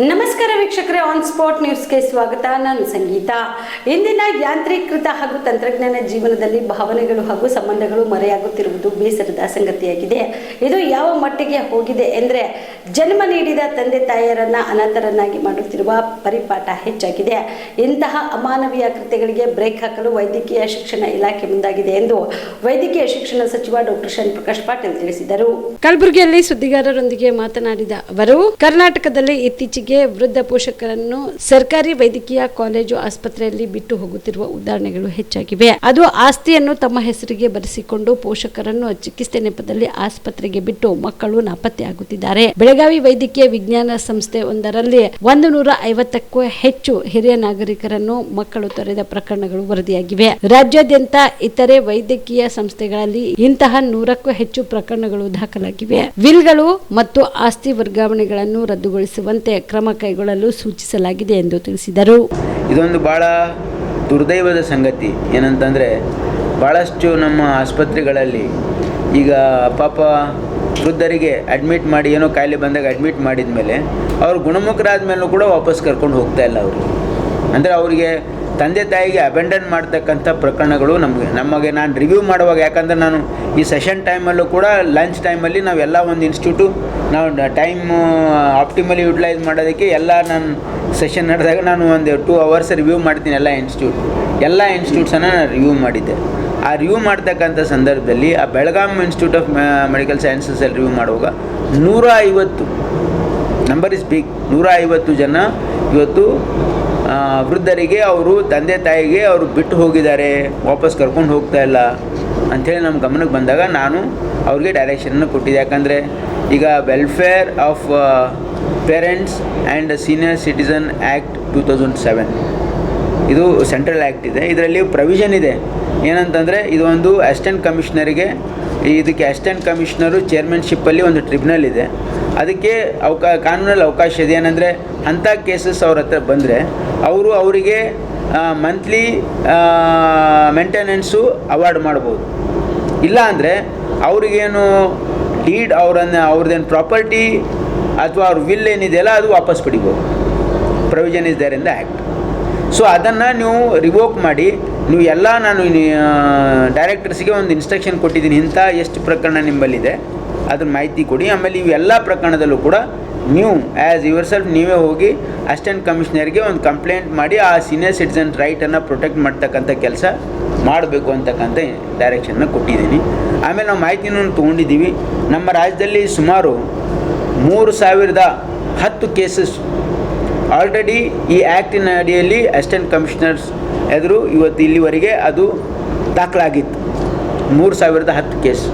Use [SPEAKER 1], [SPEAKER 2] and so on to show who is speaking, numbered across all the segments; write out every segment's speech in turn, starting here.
[SPEAKER 1] ನಮಸ್ಕಾರ ವೀಕ್ಷಕರೇ on spot ನ್ಯೂಸ್ಗೆ ಸ್ವಾಗತ. ನಾನು ಸಂಗೀತ. ಇಂದಿನ ಯಾಂತ್ರೀಕೃತ ಹಾಗೂ ತಂತ್ರಜ್ಞಾನ ಜೀವನದಲ್ಲಿ ಭಾವನೆಗಳು ಹಾಗೂ ಸಂಬಂಧಗಳು ಮರೆಯಾಗುತ್ತಿರುವುದು ಬೇಸರದ ಸಂಗತಿಯಾಗಿದೆ. ಇದು ಯಾವ ಮಟ್ಟಿಗೆ ಹೋಗಿದೆ ಎಂದರೆ, ಜನ್ಮ ನೀಡಿದ ತಂದೆ ತಾಯಿಯರನ್ನ ಅನಾಥರನ್ನಾಗಿ ಮಾಡುತ್ತಿರುವ ಪರಿಪಾಠ ಹೆಚ್ಚಾಗಿದೆ. ಇಂತಹ ಅಮಾನವೀಯ ಕೃತ್ಯಗಳಿಗೆ ಬ್ರೇಕ್ ಹಾಕಲು ವೈದ್ಯಕೀಯ ಶಿಕ್ಷಣ ಇಲಾಖೆ ಮುಂದಾಗಿದೆ ಎಂದು ವೈದ್ಯಕೀಯ ಶಿಕ್ಷಣ ಸಚಿವ ಡಾಕ್ಟರ್ ಶನ್ ಪ್ರಕಾಶ್ ಪಾಟೀಲ್ ತಿಳಿಸಿದರು. ಕಲಬುರಗಿಯಲ್ಲಿ ಸುದ್ದಿಗಾರರೊಂದಿಗೆ ಮಾತನಾಡಿದ ಅವರು, ಕರ್ನಾಟಕದಲ್ಲಿ ಇತ್ತೀಚೆಗೆ ವೃದ್ಧ ಪೋಷಕರನ್ನು ಸರ್ಕಾರಿ ವೈದ್ಯಕೀಯ ಕಾಲೇಜು ಆಸ್ಪತ್ರೆಯಲ್ಲಿ ಬಿಟ್ಟು ಹೋಗುತ್ತಿರುವ ಉದಾಹರಣೆಗಳು ಹೆಚ್ಚಾಗಿವೆ. ಅದು ಆಸ್ತಿಯನ್ನು ತಮ್ಮ ಹೆಸರಿಗೆ ಬರೆಸಿಕೊಂಡು ಪೋಷಕರನ್ನು ಚಿಕಿತ್ಸೆ ನೆಪದಲ್ಲಿ ಆಸ್ಪತ್ರೆಗೆ ಬಿಟ್ಟು ಮಕ್ಕಳು ನಾಪತ್ತೆಯಾಗುತ್ತಿದ್ದಾರೆ ಬೆಳಗಾವಿ ವೈದ್ಯಕೀಯ ವಿಜ್ಞಾನ ಸಂಸ್ಥೆ ಒಂದರಲ್ಲಿ ಒಂದು ನೂರ ಐವತ್ತಕ್ಕೂ ಹೆಚ್ಚು ಹಿರಿಯ ನಾಗರಿಕರನ್ನು ಮಕ್ಕಳು ತೊರೆದ ಪ್ರಕರಣಗಳು ವರದಿಯಾಗಿವೆ. ರಾಜ್ಯಾದ್ಯಂತ ಇತರೆ ವೈದ್ಯಕೀಯ ಸಂಸ್ಥೆಗಳಲ್ಲಿ ಇಂತಹ ನೂರಕ್ಕೂ ಹೆಚ್ಚು ಪ್ರಕರಣಗಳು ದಾಖಲಾಗಿವೆ. ವಿಲ್ಗಳು ಮತ್ತು ಆಸ್ತಿ ವರ್ಗಾವಣೆಗಳನ್ನು ರದ್ದುಗೊಳಿಸುವಂತೆ ಕ್ರಮ ಕೈಗೊಳ್ಳಲು ಸೂಚಿಸಲಾಗಿದೆ ಎಂದು ತಿಳಿಸಿದರು.
[SPEAKER 2] ಇದೊಂದು ಭಾಳ ದುರ್ದೈವದ ಸಂಗತಿ. ಏನಂತಂದರೆ ಭಾಳಷ್ಟು ನಮ್ಮ ಆಸ್ಪತ್ರೆಗಳಲ್ಲಿ ಈಗ ಪಾಪ ವೃದ್ಧರಿಗೆ ಅಡ್ಮಿಟ್ ಮಾಡಿ, ಏನೋ ಕಾಯಿಲೆ ಬಂದಾಗ ಅಡ್ಮಿಟ್ ಮಾಡಿದ ಮೇಲೆ ಅವರು ಗುಣಮುಖರಾದ ಮೇಲೂ ಕೂಡ ವಾಪಸ್ ಕರ್ಕೊಂಡು ಹೋಗ್ತಾ ಇಲ್ಲ ಅವರು. ಅಂದರೆ ಅವರಿಗೆ ತಂದೆ ತಾಯಿಗೆ ಅಬೆಂಡನ್ ಮಾಡ್ತಕ್ಕಂಥ ಪ್ರಕರಣಗಳು ನಮಗೆ. ನಮಗೆ ನಾನು ರಿವ್ಯೂ ಮಾಡುವಾಗ, ಯಾಕಂದರೆ ನಾನು ಈ ಸೆಷನ್ ಟೈಮಲ್ಲೂ ಕೂಡ ಲಂಚ್ ಟೈಮಲ್ಲಿ ನಾವೆಲ್ಲ ಒಂದು ಇನ್ಸ್ಟಿಟ್ಯೂಟು ನಾವು ಟೈಮ್ ಆಪ್ಟಿಮಲಿ ಯುಟಿಲೈಸ್ ಮಾಡೋದಕ್ಕೆ ಎಲ್ಲ ನಾನು ಸೆಷನ್ ನಡೆದಾಗ ನಾನು ಒಂದು ಟೂ ಅವರ್ಸ್ ರಿವ್ಯೂ ಮಾಡ್ತೀನಿ ಎಲ್ಲ ಇನ್ಸ್ಟಿಟ್ಯೂಟ್ ಎಲ್ಲ ಇನ್ಸ್ಟಿಟ್ಯೂಟ್ಸನ್ನು ನಾನು ರಿವ್ಯೂ ಮಾಡಿದ್ದೆ. ಆ ರಿವ್ಯೂ ಮಾಡ್ತಕ್ಕಂಥ ಸಂದರ್ಭದಲ್ಲಿ ಆ ಬೆಳಗಾಂ ಇನ್ಸ್ಟಿಟ್ಯೂಟ್ ಆಫ್ ಮೆಡಿಕಲ್ ಸೈನ್ಸಸಲ್ಲಿ ರಿವ್ಯೂ ಮಾಡುವಾಗ ನೂರ ಐವತ್ತು ನಂಬರ್ ಇಸ್ ಬಿಗ್ ನೂರ ಐವತ್ತು ಜನ ಇವತ್ತು ವೃದ್ಧರಿಗೆ ಅವರು ತಂದೆ ತಾಯಿಗೆ ಅವರು ಬಿಟ್ಟು ಹೋಗಿದ್ದಾರೆ, ವಾಪಸ್ ಕರ್ಕೊಂಡು ಹೋಗ್ತಾ ಇಲ್ಲ ಅಂಥೇಳಿ ನಮ್ಮ ಗಮನಕ್ಕೆ ಬಂದಾಗ ನಾನು ಅವ್ರಿಗೆ ಡೈರೆಕ್ಷನನ್ನು ಕೊಟ್ಟಿದ್ದೆ. ಯಾಕಂದರೆ ಈಗ welfare of parents and senior citizen act two thousand seven ಇದು ಸೆಂಟ್ರಲ್ ಆ್ಯಕ್ಟ್ ಇದೆ. ಇದರಲ್ಲಿ ಪ್ರೊವಿಷನ್ ಇದೆ. ಏನಂತಂದರೆ ಇದು ಒಂದು ಅಸಿಸ್ಟೆಂಟ್ ಕಮಿಷನರಿಗೆ ಇದಕ್ಕೆ ಅಸಿಸ್ಟೆಂಟ್ ಕಮಿಷನರು ಚೇರ್ಮನ್ಶಿಪ್ಪಲ್ಲಿ ಒಂದು ಟ್ರಿಬ್ಯುನಲ್ ಇದೆ. ಅದಕ್ಕೆ ಅವಕಾ, ಕಾನೂನಲ್ಲಿ ಅವಕಾಶ ಇದೆ. ಏನಂದರೆ, ಅಂಥ ಕೇಸಸ್ ಅವ್ರ ಹತ್ರ ಬಂದರೆ, ಅವರು ಅವರಿಗೆ ಮಂತ್ಲಿ ಮೇಂಟೆನೆನ್ಸು ಅವಾರ್ಡ್ ಮಾಡ್ಬೋದು. ಇಲ್ಲ ಅಂದರೆ, ಅವ್ರಿಗೇನು ಡೀಡ್ ಅವರನ್ನು, ಅವ್ರದ್ದೇನು ಪ್ರಾಪರ್ಟಿ ಅಥವಾ ಅವ್ರ ವಿಲ್ ಏನಿದೆಯಲ್ಲ, ಅದು ವಾಪಸ್ ಪಡಿಬೋದು. Provision is there in the act so ಅದನ್ನು ನೀವು ರಿವೋಕ್ ಮಾಡಿ ನೀವು ಎಲ್ಲ ನಾನು ಡೈರೆಕ್ಟರ್ಸ್ಗೆ ಒಂದು ಇನ್ಸ್ಟ್ರಕ್ಷನ್ ಕೊಟ್ಟಿದ್ದೀನಿ. ಇಂಥ ಎಷ್ಟು ಪ್ರಕರಣ ನಿಂಬಲ್ಲಿದೆ ಅದ್ರ ಮಾಹಿತಿ ಕೊಡಿ. ಆಮೇಲೆ ಇವೆಲ್ಲ ಪ್ರಕರಣದಲ್ಲೂ ಕೂಡ ನೀವು ಆ್ಯಸ್ ಯುವರ್ ಸೆಲ್ಫ್ ನೀವೇ ಹೋಗಿ ಅಸಿಸ್ಟೆಂಟ್ ಕಮಿಷನರ್ಗೆ ಒಂದು ಕಂಪ್ಲೇಂಟ್ ಮಾಡಿ, ಆ ಸೀನಿಯರ್ ಸಿಟಿಸನ್ ರೈಟನ್ನು ಪ್ರೊಟೆಕ್ಟ್ ಮಾಡ್ತಕ್ಕಂಥ ಕೆಲಸ ಮಾಡಬೇಕು ಅಂತಕ್ಕಂಥ ಡೈರೆಕ್ಷನ್ನ ಕೊಟ್ಟಿದ್ದೀನಿ. ಆಮೇಲೆ ನಾವು ಮಾಹಿತಿನೂ ತೊಗೊಂಡಿದ್ದೀವಿ. ನಮ್ಮ ರಾಜ್ಯದಲ್ಲಿ ಸುಮಾರು ಮೂರು ಸಾವಿರದ ಹತ್ತು ಕೇಸಸ್ ಆಲ್ರೆಡಿ ಈ ಆ್ಯಕ್ಟಿನ ಅಡಿಯಲ್ಲಿ ಅಸಿಸ್ಟೆಂಟ್ ಕಮಿಷನರ್ಸ್ ಎದುರು ಇವತ್ತು ಇಲ್ಲಿವರೆಗೆ ಅದು ದಾಖಲಾಗಿತ್ತು. ಮೂರು ಸಾವಿರದ ಹತ್ತು ಕೇಸ್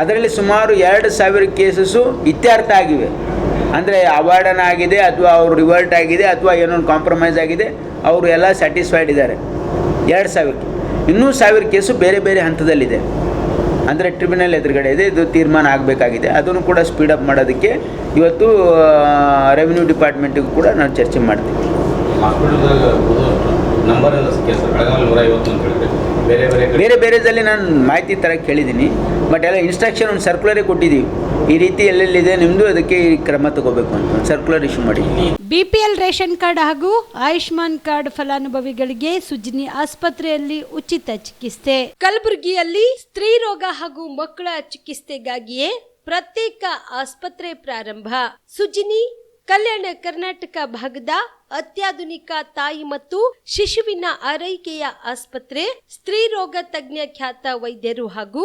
[SPEAKER 2] ಅದರಲ್ಲಿ ಸುಮಾರು ಎರಡು ಸಾವಿರ ಕೇಸಸ್ಸು ಇತ್ಯರ್ಥ ಆಗಿವೆ. ಅಂದರೆ ಅವಾರ್ಡನ ಆಗಿದೆ ಅಥವಾ ಅವರು ರಿವರ್ಟ್ ಆಗಿದೆ ಅಥವಾ ಏನೋ ಕಾಂಪ್ರಮೈಸ್ ಆಗಿದೆ, ಅವರು ಎಲ್ಲ ಸ್ಯಾಟಿಸ್ಫೈಡ್ ಇದ್ದಾರೆ. ಎರಡು ಸಾವಿರಕ್ಕೆ. ಇನ್ನೂ ಸಾವಿರ ಕೇಸು ಬೇರೆ ಬೇರೆ ಹಂತದಲ್ಲಿದೆ. ಅಂದರೆ ಟ್ರಿಬ್ಯುನಲ್ ಎದುರುಗಡೆ ಇದೆ ಇದು ತೀರ್ಮಾನ ಆಗಬೇಕಾಗಿದೆ. ಅದನ್ನು ಕೂಡ ಸ್ಪೀಡಪ್ ಮಾಡೋದಕ್ಕೆ ಇವತ್ತು ರೆವಿನ್ಯೂ ಡಿಪಾರ್ಟ್ಮೆಂಟಿಗೂ ಕೂಡ ನಾನು ಚರ್ಚೆ ಮಾಡ್ತೀನಿ
[SPEAKER 3] ಬೇರೆ ಬೇರೆ ಕಡೆ
[SPEAKER 2] ಬೇರೆ ಬೇರೆದಲ್ಲಿ ನಾನು ಮಾಹಿತಿ ಥರ ಹೇಳಿದ್ದೀನಿ ಬಟ್ ಎಲ್ಲ ಇನ್ಸ್ಟ್ರಕ್ಷನ್ ಒಂದು ಸರ್ಕ್ಯುಲರೇ ಕೊಟ್ಟಿದ್ದೀವಿ. ಈ ರೀತಿ ಎಲ್ಲೆಲ್ಲಿದೆ ನಿಮ್ಮದು ಅದಕ್ಕೆ ಈ ಕ್ರಮ ತಗೋಬೇಕು ಅಂತ ಸರ್ಕ್ಯುಲರ್ ಇಶ್ಯೂ ಮಾಡಿ.
[SPEAKER 1] ಬಿಪಿಎಲ್ ರೇಷನ್ ಕಾರ್ಡ್ ಹಾಗೂ ಆಯುಷ್ಮಾನ್ ಕಾರ್ಡ್ ಫಲಾನುಭವಿಗಳಿಗೆ ಸುಜಿನಿ ಆಸ್ಪತ್ರೆಯಲ್ಲಿ ಉಚಿತ ಚಿಕಿತ್ಸೆ. ಕಲಬುರಗಿಯಲ್ಲಿ ಸ್ತ್ರೀ ರೋಗ ಹಾಗೂ ಮಕ್ಕಳ ಚಿಕಿತ್ಸೆಗಾಗಿಯೇ ಪ್ರತ್ಯೇಕ ಆಸ್ಪತ್ರೆ ಪ್ರಾರಂಭ. ಸುಜಿನಿ, ಕಲ್ಯಾಣ ಕರ್ನಾಟಕ ಭಾಗದ ಅತ್ಯಾಧುನಿಕ ತಾಯಿ ಮತ್ತು ಶಿಶುವಿನ ಆರೈಕೆಯ ಆಸ್ಪತ್ರೆ, ಸ್ತ್ರೀ ರೋಗ ತಜ್ಞ ಖ್ಯಾತ ವೈದ್ಯರು ಹಾಗೂ